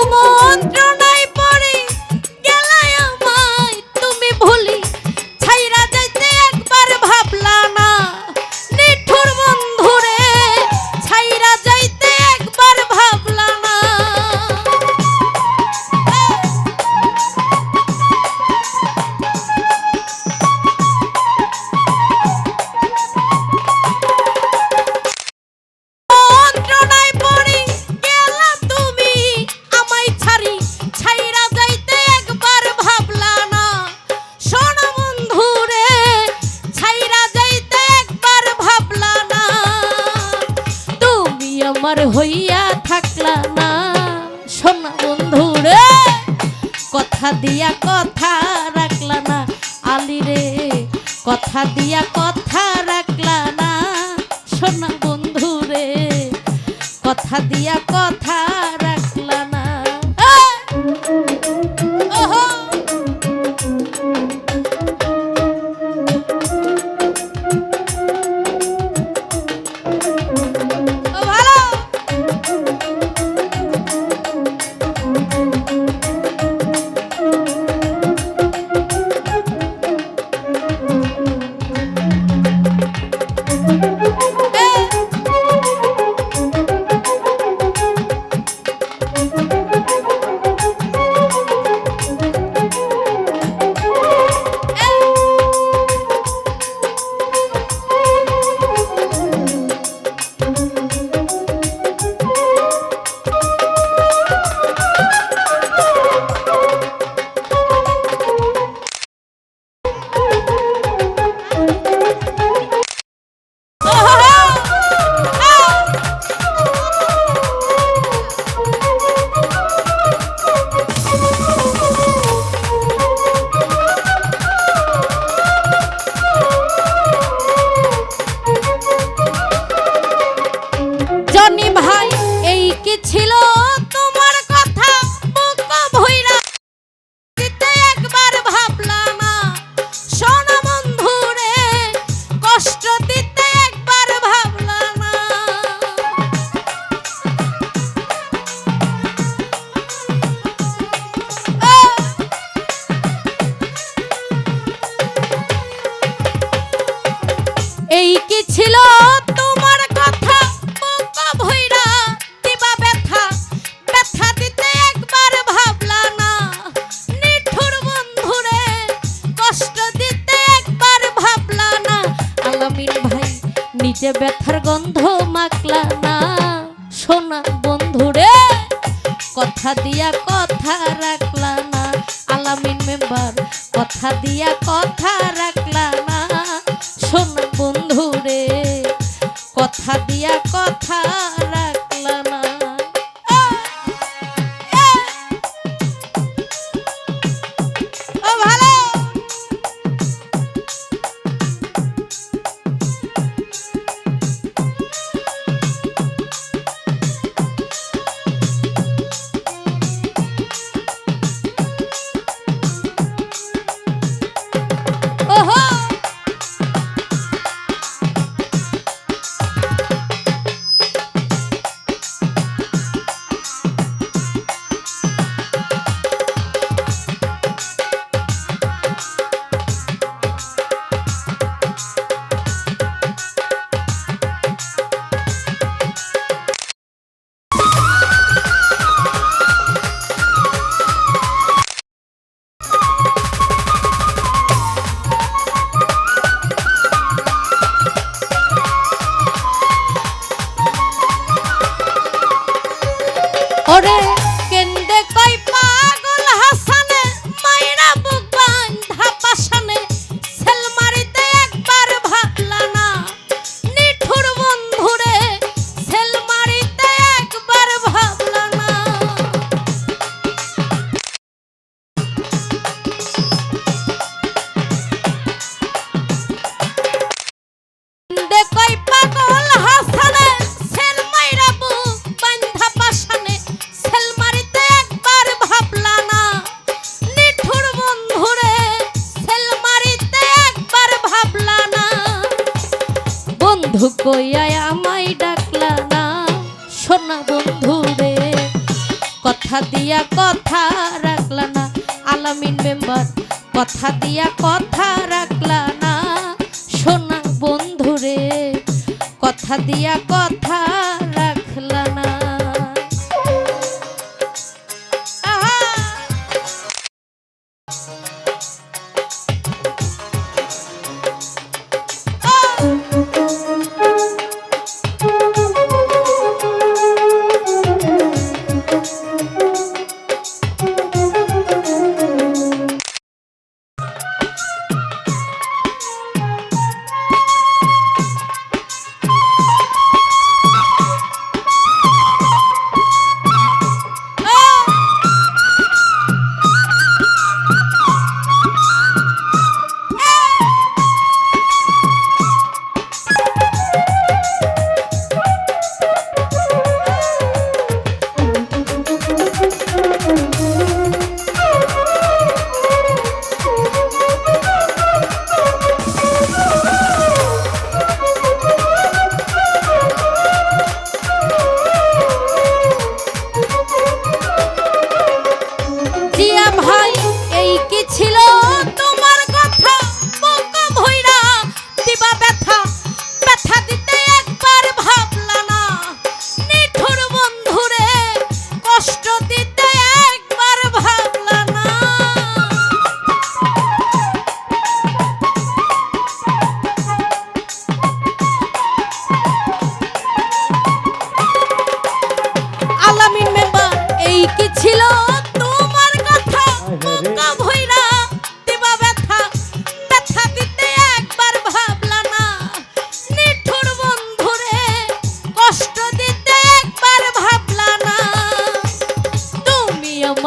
তোমার কথা দিয়া কথা রাখলা না আলি রে কথা দিয়া কথা যে ব্যথার গন্ধ মাকলা না। সোনা বন্ধুরে কথা দিয়া কথা রাখলা না। আলামিন মেম্বার, কথা দিয়া কথা রাখ Oh, কইয়াই আমায় ডাকলা না, সোনা বন্ধু রে। কথা দিয়া কথা রাখলা না, আলামিন মেম্বার। কথা দিয়া কথা রাখলা না, সোনা বন্ধু রে। কথা দিয়া কথা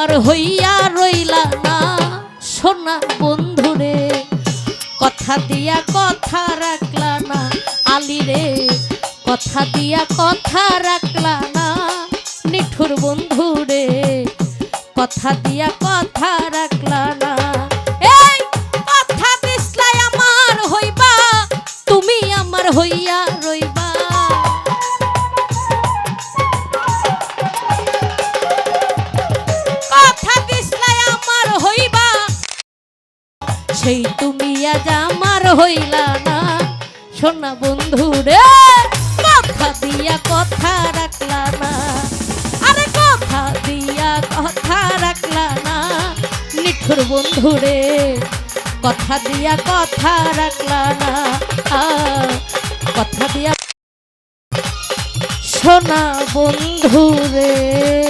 আমার হইয়া রইলা না। সোনা বন্ধুরে কথা দিয়া কথা রাখলা না। আলি রে, কথা দিয়া কথা রাখলা না। নিঠুর বন্ধুরে কথা দিয়া কথা সেই তুমি আজ আমার হইলা না। সোনা বন্ধু রে, কথা দিয়া কথা রাখলা না। আরে কথা দিয়া কথা রাখলা না। নিঠুর বন্ধু রে, কথা দিয়া কথা রাখলা না। কথা দিয়া সোনা বন্ধু রে।